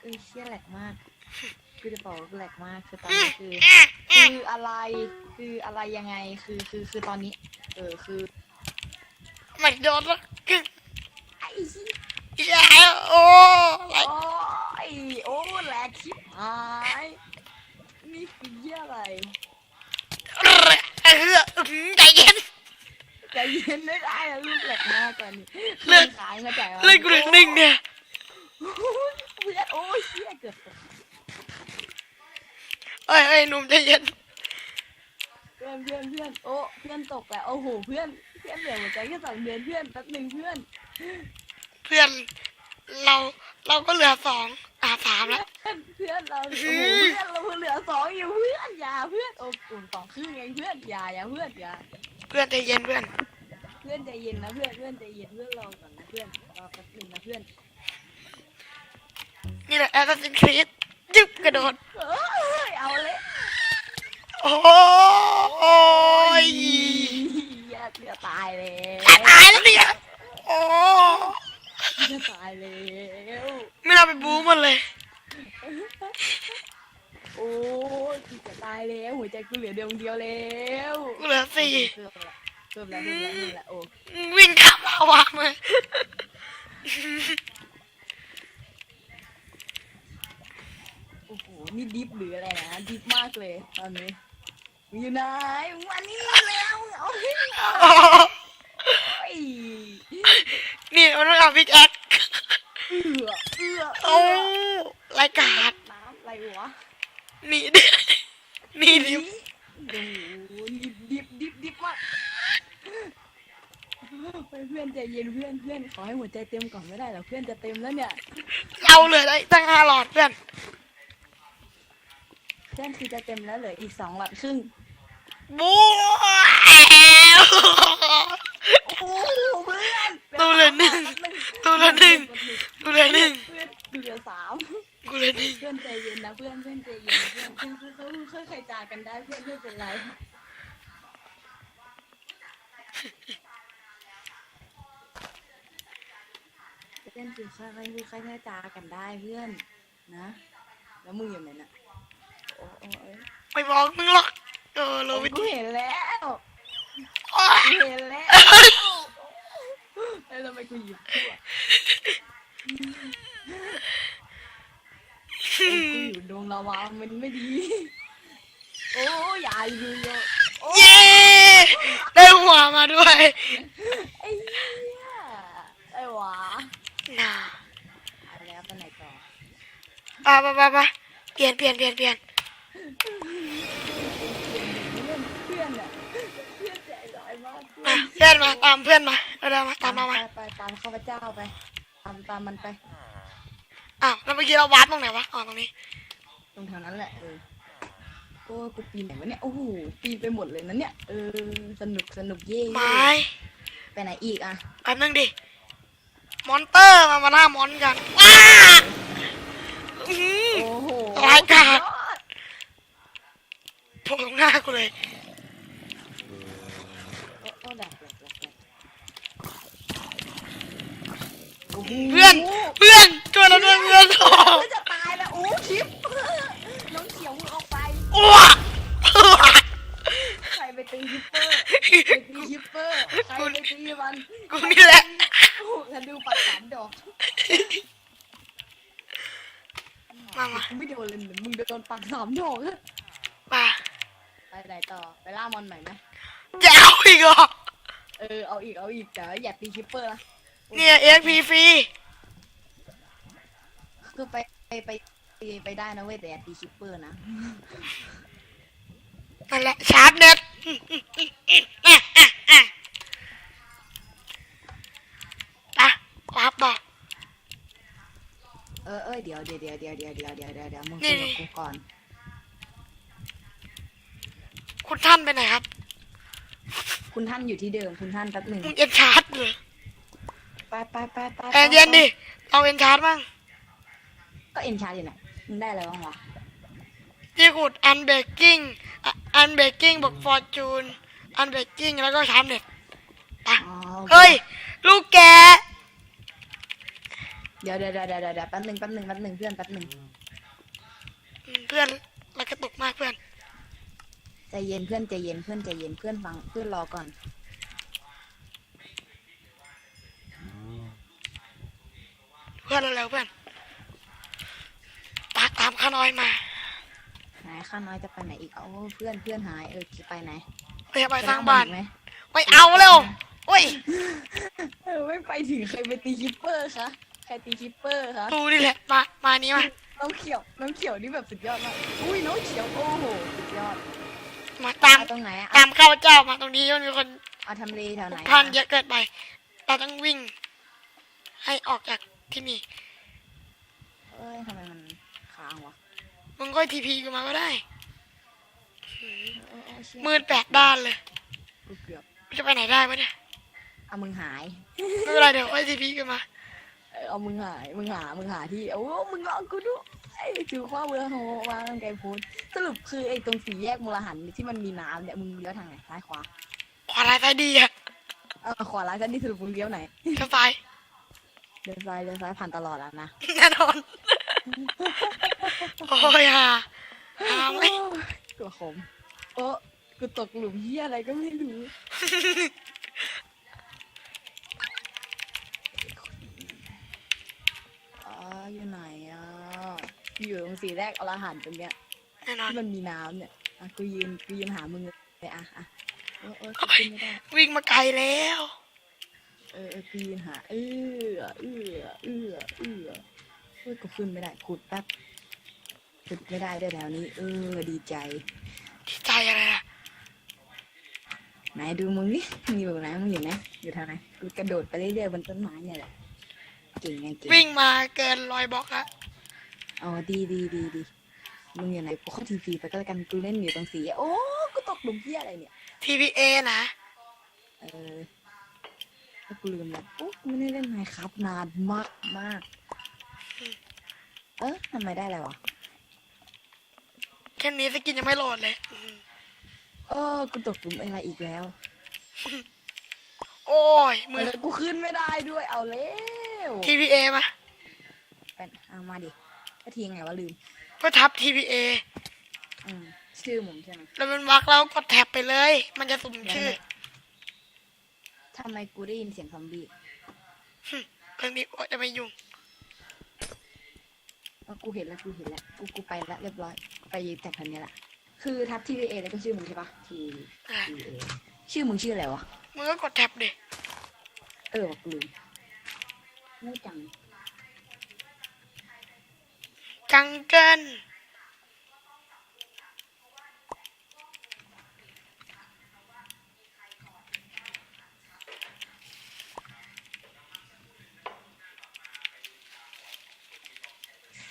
เอ้ยเชี่ยแหลกมาก คือจะบอกว่าแหลกมากคือตอนนี้คือ คืออะไรคืออะไรยังไงคือคือคือตอนนี้ เออคือไม่โดนแล้วไอ้เหี้ยแย่โอ้อะไรโอ้ยโอ้แหลกชิบหายนี่คือเหี้ยอะไรเออหืมใจเย็นใจเย็นไม่ได้อะลูกแหลกมากกว่านี้เลือดขายมาจากเล่นกูเหลือหนึ่งเนี่ย เพื่อนโอ้ยเชี่ยเกือบตกเอ้ยเอ้ยหนุ่มใจเย็นเพื่อนเพื่อนเพื่อนโอ้เพื่อนตกแล้วโอ้โหเพื่อนเพื่อนเหลือหัวใจแค่สองเดือนเพื่อนแป๊บหนึ่งเพื่อนเพื่อนเราเราก็เหลือสองอ่าสามแล้ว เพื่อนเพื่อนเราอื้โอ้อโหเพื่อนเราเหลือสองอยู่เพื่อนอย่าเพื่อนโอ้กลุ่มสองครึ่งเองเพื่อนอย่าอย่าเพื่อนอย่าเพื่อนใจเย็นเพื่อน เพื่อนใจเย็นนะเพื่อนเพื่อนใจเย็นเพื่อนรอก่อนนะเพื่อนรอแป๊บหนึงนะเพื่อน นี่แหละแอสซัสซินครีดยึบกระโดดเอ้ยเอาเลยโอ้ยอย่าเดี๋ยวตายแล้วจะตายแล้วเนี่ยโอ้จะตายแล้วไม่น่าไปบู๊มันเลยโอ้ยกูจะตายแล้วหัวใจกูเหลือดวงเดียวแล้วกูเหลือสี่เพิ่มละเพิ่มละเพิ่มละเพิ่มละโอ้วิ่งขับลาวามาโอ้โห นี่ดิฟหรืออะไรนะดิฟมากเลยตอนนี้มึงอยู่ไหนมึงมานี่แล้วเอาให้เอาโอ้ไอ้นี่มันต้องเอาพิกแอคเอือเอือโอ้รายการน้ำอะไรวะนี่ดินี่ดิโอ้โหดิบดิบดิบดิบมากเฮ้ยเพื่อนใจเย็นเพื่อนเพื่อนขอให้หัวใจเต็มก่อนไม่ได้เหรอเพื่อนจะเต็มแล้วเนี่ย เราเหลือได้ตั้งห้าหลอดเพื่อน เพื่อนคือจะเต็มแล้วเหลืออีกสองหลอดครึ่งบู๊โอ้โหเพื่อนตัวเหลือหนึ่งตัวเหลือหนึ่งตัวเหลือหนึ่งเพื่อนเหลือสามกูเหลือหนึ่งเพื่อนใจเย็นนะเพื่อนเพื่อนใจเย็นเพื่อนเพื่อนเพื่อนเขาค่อยๆใครจากันได้เพื่อนไม่เป็นไรเพื่อนคือค่อยๆพูดค่อยๆจากันได้เพื่อนนะ แล้วมึงอยู่ไหนน่ะโอ้โอ้เอ้ย ไม่บอกมึงหรอก เออเราไม่กูเห็นแล้วโอ๊ยกูเห็นแล้วแล้วทำไมกูหยิบทั่วเอ้ยกูอยู่ดวงระวังมันไม่ดี โอ้ยอย่าอยู่เยอะโอ้เย้ได้หัวมาด้วย ไอ้เหี้ยไอ้หวาน่าเอาแล้วไปไหนต่อไปไปไปไปเปลี่ยนเปลี่ยนเปลี่ยนเปลี่ยน เพื่อนอะเพื่อนใจร้ายมากเพื่ อะอนเพื่อนมาตามเพื่อนมาเร็วๆมาตามมามาไปไปตามข้าพเจ้าไป ตามตามมันไป อ้าวแล้วเมื่อกี้เราวาร์ปตรงไหนวะอ๋อตรงนี้ ตรงแถวนั้นแหละเออโอ้ยกูปีนไหนวะเนี่ย โอ้โห ปีนไปหมดเลยนะเนี่ย เออ สนุกสนุกเย่ไม้ไปไหนอีกอะแป๊บนึงดิ มอนเตอร์มามาล่ามอนกันว้าอื้อหือโอ้โหร้ายกาจสุดยอดโผล่ตรงหน้ากูเลย โอ้โอ้แหลกแหลกแหลกแหลกโอ้โห เพื่อนเพื่อนช่วยเราด้วยเพื่อนโอ้เพื่อนจะตายแล้วโอ้ชิปน้องเขียวมึงเอาไปอ้วกใครไปตีฮิปเปอร์ไปตีฮิปเปอร์ใครไปตีมันกูนี่แหละโอ้โหฉันดูปัดสามดอกมามากูไม่โดนเลยเหมือนมึงโดนปักสามดอกอะมาไปไหนต่อไปล่ามอนใหม่ไหมจะเอาอีกเหรอเออเอาอีกเอาอีกแต่ว่าอย่าตีฮิปเปอร์นะ เนี่ยเอ็กพีฟรีคือไปไปไปไปไปได้นะเว้ยแต่อย่าตีฮิปเปอร์นะนั่นแหละชาร์จเน็ตไปวาร์ปต่อเออเออเดี๋ยวเดี๋ยวเดี๋ยวเดี๋ยวเดี๋ยวเดี๋ยวเดี๋ยวเดี๋ยวเดี๋ยวมึงนี่คุยกับกูก่อนคุณท่านไปไหนครับ คุณท่านอยู่ที่เดิมคุณท่านแป๊บหนึ่งมึงเอ็นชาร์จเลย ไปไปไปไปแอนเย็นดิเอาเอ็นชาร์จบ้างก็เอ็นชาร์อยู่ไหนมึงได้อะไรบ้างวะที่ขุดอันเบกกิ้งอันเบกกิ้งบอกฟอร์จูนอันเบกกิ้งแล้วก็ชาร์จเน็ตไปอ๋อโอคเฮ้ย ลูกแกดี๋ยวเดี๋ยวเดี๋ยวเดี๋ยวเดี๋ยวแป๊บหนึ่งแป๊บหนึ่งแป๊บหนึ่งเพื่อนแป๊บหนึ่งอืมเพื่อนเรากระตุกมากเพื่อนใจเย็นเพื่อนใจเย็นเพื่อนใจเย็นเพื่อนฟังเพื่อนรอก่อน พื่อนเร็วๆเพื่อนตาตามข้าน้อยมา ไหนข้าน้อยจะไปไหนอีก เอาเพื่อนเพื่อนหายเออจะไปไหนไปไปสร้างบ้านจะได้มอีกไหมไม่เอาเร็วโอ้ยเออไม่ไปถึงใครไปตีคิปเปอร์คะใครตีคิปเปอร์คะดูนี่แหละมามานี้มาน้องเขียวน้องเขียวนี่แบบสุดยอดมากอุ้ยน้องเขียวโอ้โหสุดยอดมาตามเอาตรงไหนอะตามข้าพเจ้ามาตรงนี้มันมีคนเอาทำเลแถวไหนพันเยอะเกินไปเราต้องวิ่ง ให้ออกจาก ที่นี่ เอ้ยทำไมมันค้างวะมึงก็ทีพีกูมาก็ได้หืมเออเออเชี่ยมืดแปดด้านเลยกูเกือบจะไปไหนได้วะเนี่ย เอามึงหาย ไม่เป็นไรเดี๋ยวค่อยทีพีกันมา เออเอามึงหายมึงหามึงหาที่โอ้มึงลองกูดูไอ้ถือข้อมือโหวางไกลโพสสรุปคือไอ้ตรงสี่แยกมูลหันที่มันมีน้ำเนี่ยมึงเลี้ยวทางไหนซ้ายขวาขวาลายซ้ายดีอะเออขวาร้ายกันนี่สรุปมึงเลี้ยวไหน จะซ้าย เดินซ้ายเดินซ้ายผ่านตลอดแล้วนะแน่นอน โอ้ยฮ่าฮ่าไหมตัวขมโอ้กูตกหลุมเฮียอะไรก็ไม่รู้ อ๋ออยู่ไหนอะ อยู่ตรงสีแรกอรหันต์ตรงเนี้ยแน่นอนที่มันมีน้ำเนี่ยอะกูยืนกูยืนหามึงเลยอะอะเออเออกูขึ้นไม่ได้ วิ่งมาไกลแล้ว เออเออกูยืนหาเออเออเออเออเฮ้ยกูขึ้นไม่ได้ขุดแป๊บขุดไม่ได้ด้วยแถวนี้ เออ ดีใจ ดีใจอะไรล่ะไหนดูมึงนี่มึงอยู่ไหนมึงอยู่ไหนอยู่ทางไหนกูกระโดดไปเรื่อยๆบนต้นไม้เนี่ยแหละเก่งไงเก่งวิ่งมาเกินร้อยบล็อกละอ๋อดีดีดีดีมึงอยู่ไหนกูเข้าทีพีไปก็แล้วกันกูเล่นอยู่ตรงสีโอ้กูตกหลุมเพี้ยอะไรเนี่ย TPA นะเออ กูลืมแล้วโอ้กูไม่ได้เล่นไมค์ครับนานมากมาก เออทำไมได้อะไรวะ แค่นี้สกินยังไม่โหลดเลยอืมเออ กูตกหลุมอะไรอีกแล้วโอ้ยเอมืออกูขึ้นไม่ได้ด้วยเอาแล้ว TPA มาเป็นเอามาดิก็ทียังไงวะลืม ก็ทับ TPA อืมชื่อมึงใช่ไหมแล้วมันวักแล้วกดแท็บไปเลย มันจะสุ่มชื่อ ทำไมกูได้ยินเสียงซอมบี้เรื่องนี้โอ้จะไม่ยุ่งเออกูเห็นแล้วกูเห็นแล้วกูกูไปแล้วเรียบร้อย ไปแต่คันนี้แหละคือทับทีวีเอแล้วก็ชื่อมึงใช่ปะทีอะทีเอชื่อมึงชื่ออะไรวะ มึงก็กดแท็บดิเออวะกูลืมไม่จัง จังเกิน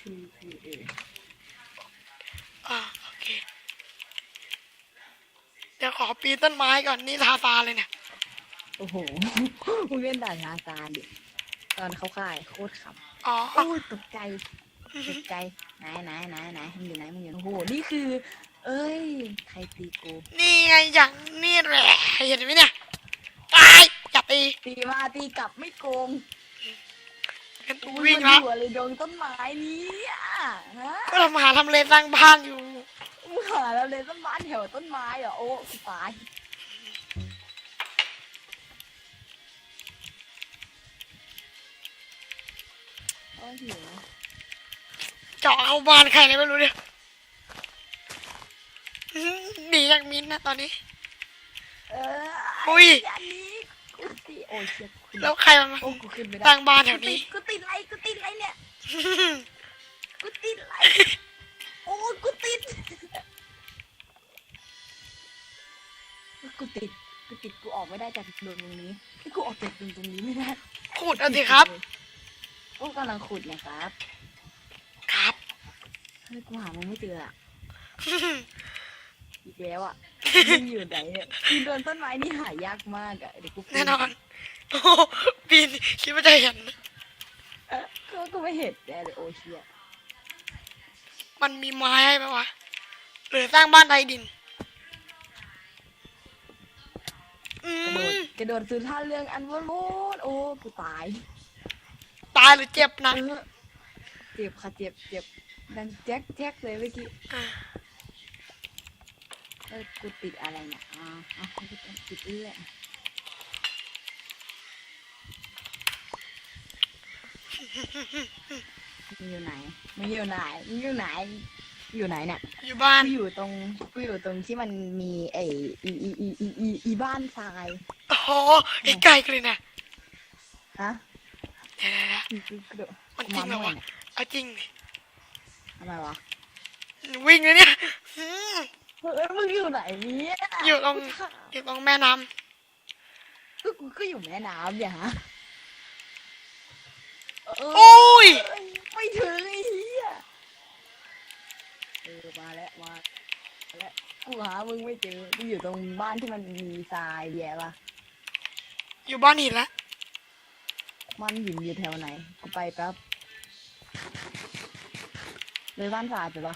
ทีวีเอ อ่าโอเค เดี๋ยวขอ ปีนต้นไม้ก่อนนี่ทาตาเลยเนี่ยโอ้โหมึงเล่นด่านทาซานดิ ตอนเขาค่ายโคตรขอ๋อำโอ้ยตกใจตกใจไหนไหนไหนไหนมึงอยู่ไหนมึงอยู่โอ้โหนี่คือ เอ้ยใครตีกูนี่ไงอย่างนี่แหละเห็นไหมเนี่ยตายอย่าตีตีมาตีกลับไม่โกงงั้นกูวิ่งมาละอยู่อะไรดงต้นไม้นี้อะฮะก็เรามาหาทำเลสร้างบ้านอยู่ มึงหาแล้วเลยต้นไม้แถวต้นไม้เหรอโอ้กูตายโอ้ยหิวเจาะเอาบ้านใครเลยไม่รู้เนี่ยอื้อหนีจากมินท์นะตอนนี้ เอออุ้ย อันนี้กูตีโอ้ยเชี่ยกูแล้วใครมันมาโอ้กูขึ้นไม่สได้ร้างบ้านแถวนี้กูติดอะไรกูติดอะไรเนี่ย กูติดอะไรโอ้ ยกูติด กูติด กูติด กูออกไม่ได้จากดวงตรงนี้ที่กูออกจากดวงตรงนี้ไม่ได้ขุดเอาสิครับโอ้กำลังขุดเนะครับครับ เฮ้ยกูหามึงไม่เจออะอีกแล้วอะมึงอยู่ไหนเนี่ยมึงโดนต้นไม้นี่หายากมากอะเดี๋ยวกูปีแน่นอนโอ้โหปีนคิดว่าจะเห็น เอ้อก็ก็ไม่เห็นแน่เลยโอเชีย มันมีไม้ให้ไหมวะ หรือสร้างบ้านใต้ดิน อืกระโดดมกระโดดสู่ท่าเรื่องอันวโรดโอ้กูตายตายหรือเจ็บนะเออเจ็บค่ะเจ็บเจ็บดังแจ๊กแจ๊กเลยเมื่อกี้อะเออกูติดอะไรเนี่ยอ่าอะกูติดเอื้อ มึงอยู่ไหนมึงอยู่ไหนมึงอยู่ไหน อยู่ไหนเนี่ยอยู่บ้านกูอยู่ตรงกูอยู่ตรงที่มันมีไอ้อีอีอีอีอีอีบ้านทรายโอ้โหใกล้ๆกันเลยนะฮะเดี๋ยวๆกูกูกูเดี๋ยวๆมันกูจริมางเหรเมื่ออไหร่วะเนี่ยเอาจริงดิทำไมวะวิ่งเลยเนี่ยอืมเฮ้ยมึงอยู่ไหนเนี่ยอยู่ตรงอยู่ตรงแม่น้ำก็กูก็อยู่แม่น้ำเนี่ยฮะเออโอ้ย ไม่ถึงไอ้เหี้ยเออมาแล้วมาแล้วกูหามึงไม่เจอกูอยู่ตรงบ้านที่มันมีทรายแย่ปะอยู่บ้านหินละมันหินอยู่แถวไหนกูไปแป๊บเลยบ้านทรายไปปะ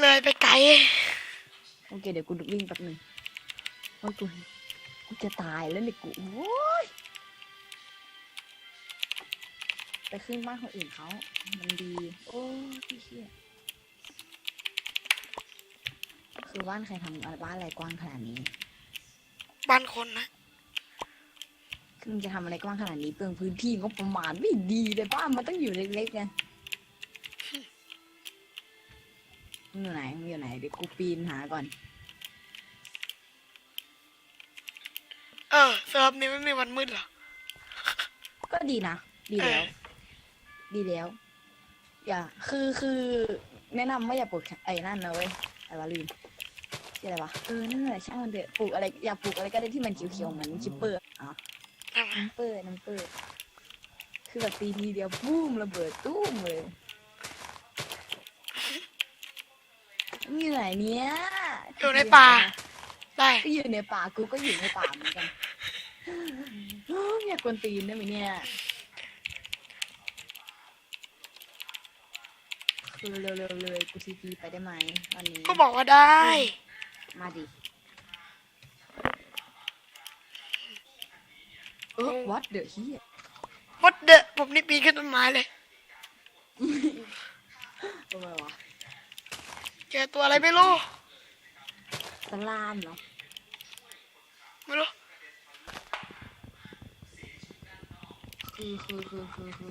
เลยไปไกลโอเคเดี๋ยวกูวิ่งแป๊บหนึงโอ้ยกูกูจะตายแล้วเนี่ยกูโอ้ย ไปขึ้นบ้านคนอื่นเขามันดี โอ้ยพี่เชี่ยคือบ้านใครทำอะไรบ้านอะไรกว้างขนาดนี้ บ้านคนนะคือมึงจะทำอะไรกว้างขนาดนี้เปลืองพื้นที่งบประมาณไม่ดีเลยบ้านมันต้องอยู่เล็กๆไงมึงอยู่ไหนมึงอยู่ไหนเดี๋ยวกูปีนหาก่อน เออเซิร์ฟนี้ไม่มีวันมืดเหรอ ก็ดีนะ ดีแล้วเออ ดีแล้ว อย่า คือคือแนะนำว่าอย่าปลูกไอ้นั่นนะเว้ยอะไรวะลืมชื่ออะไรวะเออนั่นแหละช่างมันเถอะปลูกอะไรอย่าปลูกอะไรก็ได้ที่มันเขียวๆเหมือนชิปเปอร์อะเอามาน้ำเปอร์น้ำเปอร์คือแบบตีทีเดียวบูมระเบิดตุ้มเลยมึงอยู่ไหนเนี้ยอยู่ในป่า ได้ ก็อยู่ในป่ากูก็อยู่ในป่าเหมือนกันโอ้ยอยากกวนตีนได้ไหมเนี่ย คือเร็วๆเลยกูซีพีไปได้ไหมวันนี้ ก็บอกว่าได้ มาดิเออ what the เฮียมดเดอะผมนี่ปีนขึ้นต้นไม้เลยทำไมวะเจอตัวอะไรไม่รู้สลามเหรอไม่รู้คือคือคือคือคือ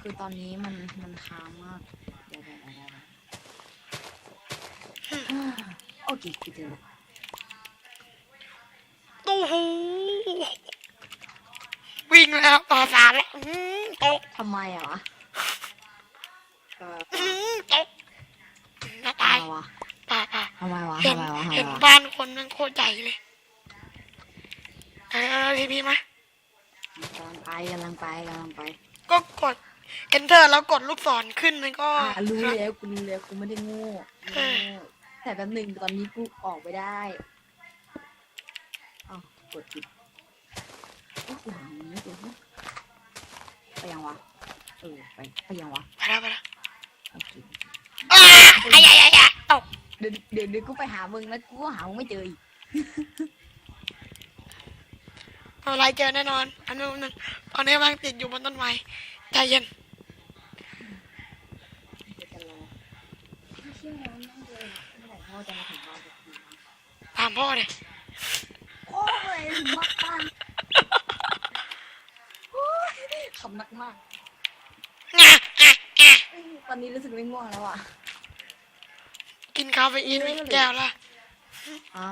คือตอนนี้มันมันค้างมาก เดี๋ยวเดี๋ยวเดี๋ยวเดี๋ยว อ่าโอเคกูเจอแล้วตู้หูวิ่งแล้วต่อสารแล้วอื้อหือตกทำไมอะวะเอออื้อหือตกจะตายทำไมวะป่าป่าทำไมวะเห็นทำไมวะทำไมเห็นวะบ้านคนมันโคตรใหญ่เลยเออทีพีมากำลังไปกำลังไปกำลังไปก็กด enter แล้วกดลูกศรขึ้นมันก็ อ่ารู้แล้วกูรู้แล้วกูไม่ได้โง่ไม่ได้โง่ แต่แป๊บหนึ่งตอนนี้กูออกไปได้อ้าวกดผิดโอ้กูหามันไม่เจอไปยังวะ เออ ไป ไปยังวะไปแล้วไปแล้วโอเคอ้าไอ้ยายายาตก เดี๋ยวเดี๋ยวเดี๋ยวกูไปหามึงแล้วกูก็หามึงไม่เจออีกอะไรเจอแน่นอน อันนึงอันนึงตอนนี้กำลังติดอยู่บนต้นไม้ใจเย็น พ่อจะมาถึงบ้านสักทีวะตามพ่อเลยโอ้ยมากปันโอ้ยขำนักมากงะอะอะเอ้ยตอนนี้รู้สึกไม่ง่วงแล้วอะ กินคาเฟอีนไปแก้วละอ๋อ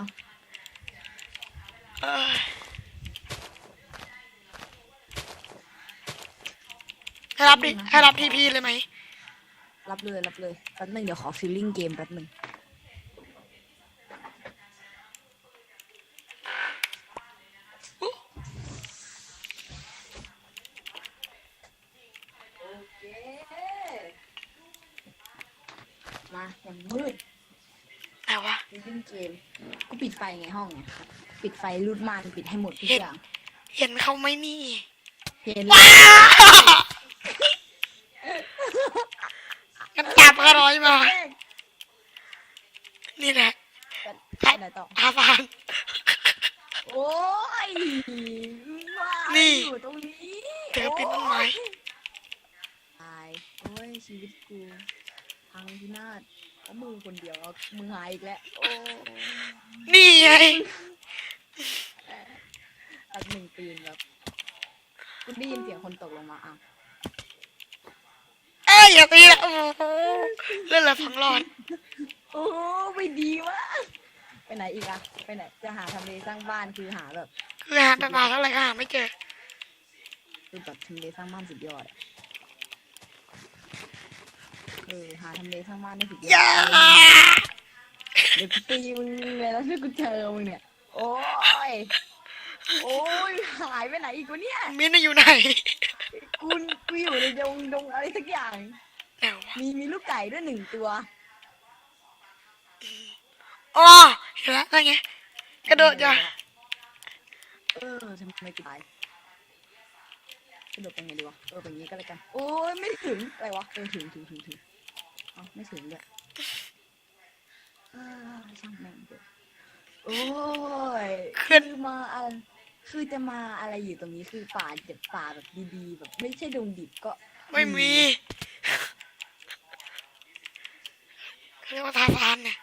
เออให้รับดิให้รับทีพีเลยไหม รับเลย รับเลย แป๊บหนึงเดี๋ยวขอฟีลลิ่งเกมแป๊บหนึงโอเค มาอย่างมืด ไหนวะ ฟีลลิ่งเกมกู ปิดไฟไงห้องเนี่ยปิดไฟรูดม่านปิดให้หมดทุกเห็นอย่างเห็นเขาไหมนี่ เห็นว้ากันจับกระร้อยมา นี่แหละไปไหนต่ออาฟานโอ้ยว่านี่อยู่ตรงนี้เจอปีนต้นไม้โชีวิตกูพังพินาศ เพราะมึงคนเดียวแล้วมึงหายอีกแล้วโอ้นี่ไงอันหนึ่งปีนแบบกูได้ยินเสียงคนตกลงมาอะเอ้ยอย่าตีนะโอ้โหเล่นอะไรพังรอดโอ้ไม่ดีมากไปไหนอีกอะไปไหนจะหาทำเลสร้างบ้านคือหาแบบคือหาไปมาเท่าไหร่ก็หาไม่เจอคือแบบทำเลสร้างบ้านสุดยอดอะเออหาทำเลสร้างบ้านได้สุดยออย่าดเดี๋ยวกูตีมึงเลยแล้วที่กูเจอมึงเนี่ย โอ้ย โอ้ยหายไปไหนอีกวะเนี่ยมิ้นท์น่ะอยู่ไหนกูกูอยู่ในดงดงอะไรสักอย่างไหนวะมีมีลูกไก่ด้วยหนึ่งตัว อ๋อเห็นแล้วนั่นไงกระโดดจ้ะเออทำไมกูตายกระโดดไปไงดีวะเออไปอย่างงี้ก็แล้วกัน โอ้ยไม่ถึงอะไรวะเออถึงถึงถึงถึง เอ้าไม่ถึงเลยเออช่างแม่งเถอะโอ้ยขึ้น คือมาอะไรคือจะมาอะไรอยู่ตรงนี้คือป่าเด็ดป่าแบบดีๆแบบไม่ใช่ดงดิบก็ไม่มีเขาเรียกว่าทาฟานเนี่ย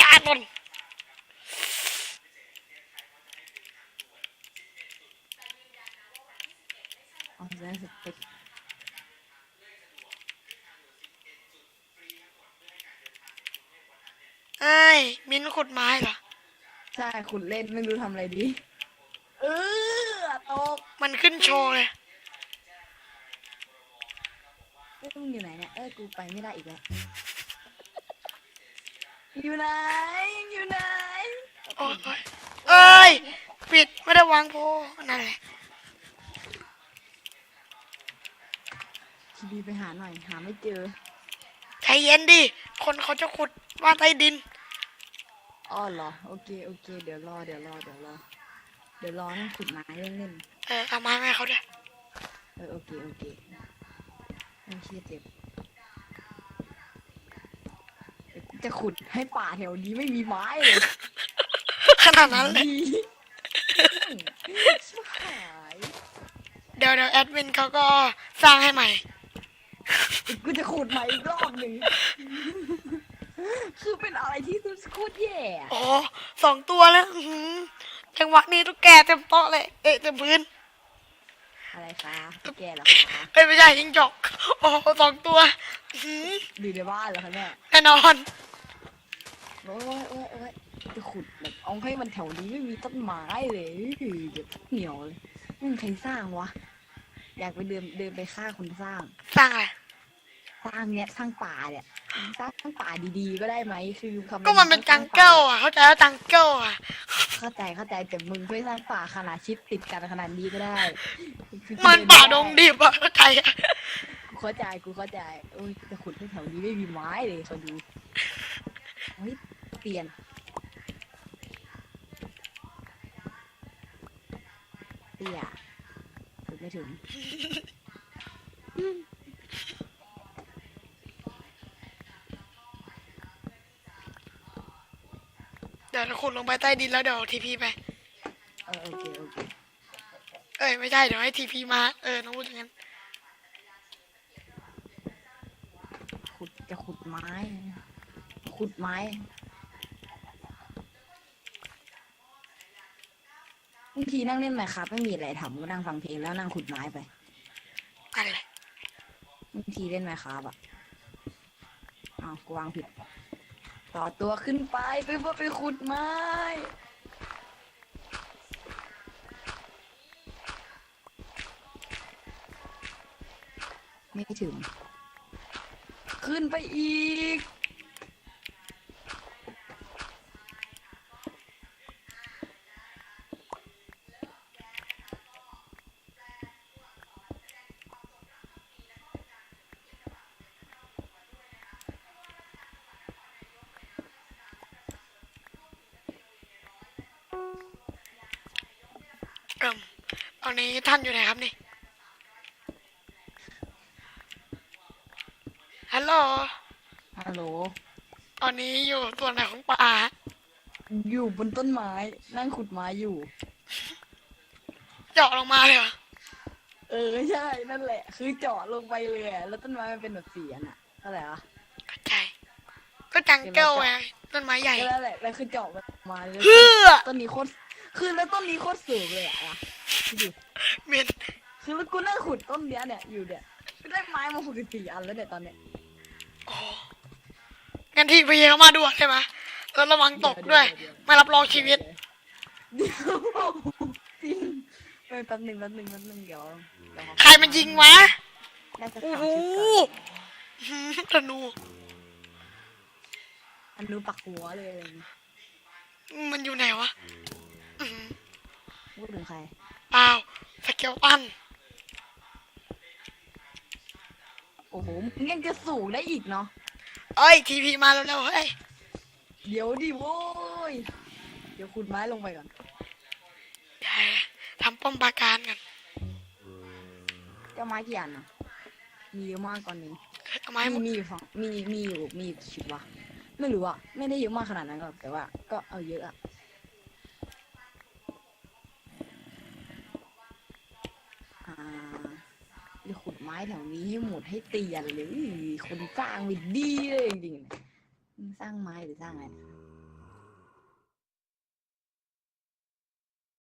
ยาตนอ๋อจะได้สเต็ก เอ้ย มิ้นท์ ขุดไม้เหรอ ใช่ขุดเล่นไม่รู้ทำอะไรดี เออตกมันขึ้นโชว์เลย เอ้ยมึงอยู่ไหนเนี่ย เอ้ย กูไปไม่ได้อีกแล้ว อยู่ไหนยังอยู่ไหน โอ้ยเอ้ย ปิดไม่ได้วางโพนั่นแหละทีดีไปหาหน่อย หาไม่เจอ ใจเย็นดิ คนเขาจะขุดว่านใต้ดิน อ้อเหรอ โอเค โอเค เดี๋ยวรอ เดี๋ยวรอ เดี๋ยวรอ เดี๋ยวรอนั่งขุดไม้เล่นเออเอาไม้ให้เขาด้วยๆเออ โอเค โอเคโอ้เชี่ยเจ็บเดี๋ยวกูจะขุดให้ป่าแถวนี้ไม่มีไม้เลยขนาดนั้นเลย ดีชิบหายเดี๋ยวเดี๋ยวแอดมินเขาก็สร้างให้ใหม่ กูจะขุดใหม่อีกรอบหนึ่ง คือเป็นอะไรที่สุดโคตรแย่อะโอ้สองตัวแล้วอื้อหือจังหวะนี้ตุ๊กแกเต็มโต๊ะเลย เอ๊ะเต็มพื้น อะไรคะแกเหรอคะเอ้ยไม่ใช่ยิงจอกโอ้สองตัวอื้อหืออยู่ในบ้านเหรอคะเนี่ยแน่นอนโอ้ยโอ้ยโอ้ยจะขุดแบบเอาให้มันแถวนี้ไม่มีต้นไม้เลยคือเดี๋ยวเหนียวเลยมึงใครสร้างวะ อยากไปเดินเดินไปฆ่าคนสร้าง สร้างอะไร สร้างเนี้ยสร้างป่าเนี่ย สร้างป่าดีๆ ก็ได้ไหมคือคำก็มันเป็นจังเกิลอะ เข้าใจว่าจังเกิลอะ เข้าใจเข้าใจแต่มึงไม่สร้างป่าขนาดชิดติดกันขนาดนี้ก็ได้คือมันป่าดงดิบอะเข้าใจอะกูเข้าใจกูเข้าใจโอ้ยจะขุดให้แถวนี้ไม่มีไม้เลยเขาดูเฮ้ยเปลี่ยนเตี้ยขุดไม่ถึง เดี๋ยวเราขุดลงไปใต้ดินแล้วเดี๋ยวทีพีไป เออโอเคโอเคเอ้ยไม่ใช่เดี๋ยวให้ทีพีมา เออน้องพูดอย่างนั้น ขุดจะขุดไม้ ขุดไม้ บางทีนั่งเล่นไหมครับไม่มีอะไรทำก็นั่งฟังเพลงแล้วนั่งขุดไม้ไปนั่นแหละบางทีเล่นไหมครับอะอ้าวกูวางผิด ต่อตัวขึ้นไปไปเพื่อไปขุดไม้ ไม่ถึง ขึ้นไปอีก เอิมตอนนี้ท่านอยู่ไหนครับนี่ฮัลโหลฮัลโหล ตอนนี้อยู่ส่วนไหนของป่าอยู่บนต้นไม้ นั่งขุดไม้อยู่ เจาะลงมาเลยเหรอเอออใช่ นั่นแหละ คือเจาะลงไปเลยอะแล้วต้นไม้มันเป็นแบบเสียนอะเท่าไหร่วะเข้าใจก็จังเกิลไงต้นไม้ใหญ่ก็นั่นแหละแล้วคือเจาะมันมาเลยเพื่อต้นนี้โคตร คือแล้วต้นนี้โคตรสูงเลยอะนะดูดิเมียนคือแล้วกูนั่งขุดต้นเนี้ยเนี่ยอยู่เนี่ยได้ไม้มาหกสิบสี่อันแล้วเนี่ยตอนเนี้ยโอ้งั้นทีพีเขามาด่วนใช่ไหมแล้วระวังตกด้วย ไม่รับรองชีวิตเดี๋ยวจริงเออแป๊บหนึ่งแป๊บหนึ่งแป๊บหนึ่งเดี๋ยวเดี๋ยวใครมันยิงวะได้สักโอ้สามโหชุดก่อนอื้อหือธนูอันนู้นปักหัวเลยอะไรอย่างงี้มันอยู่ไหนวะอื้อหือ พูดถึงใครเปล่าสเกลตันโอ้โหมึงยังจะสูงได้อีกเนาะเอ้ยทีพีมาเร็วๆเฮ้ยเดี๋ยวดิโว้ยเดี๋ยวขุดไม้ลงไปก่อนใช่ทำป้อมปราการกันเจ้าไม้กี่อันนะมีเยอะมากตอนนี้เอาไม้หมมีดมีอยู่ฝั่งมีมีอยู่มีอยู่ชิบวะไม่รู้อะไม่ได้เยอะมากขนาดนั้นหรอกแต่ว่า ก็เอาเยอะอะอ่าจะขุดไม้ แถวนี้ให้หมดให้เตียนเลยคนสร้างไม่ดีเลยจริงๆสร้างไม้หรือสร้างอะไรนะ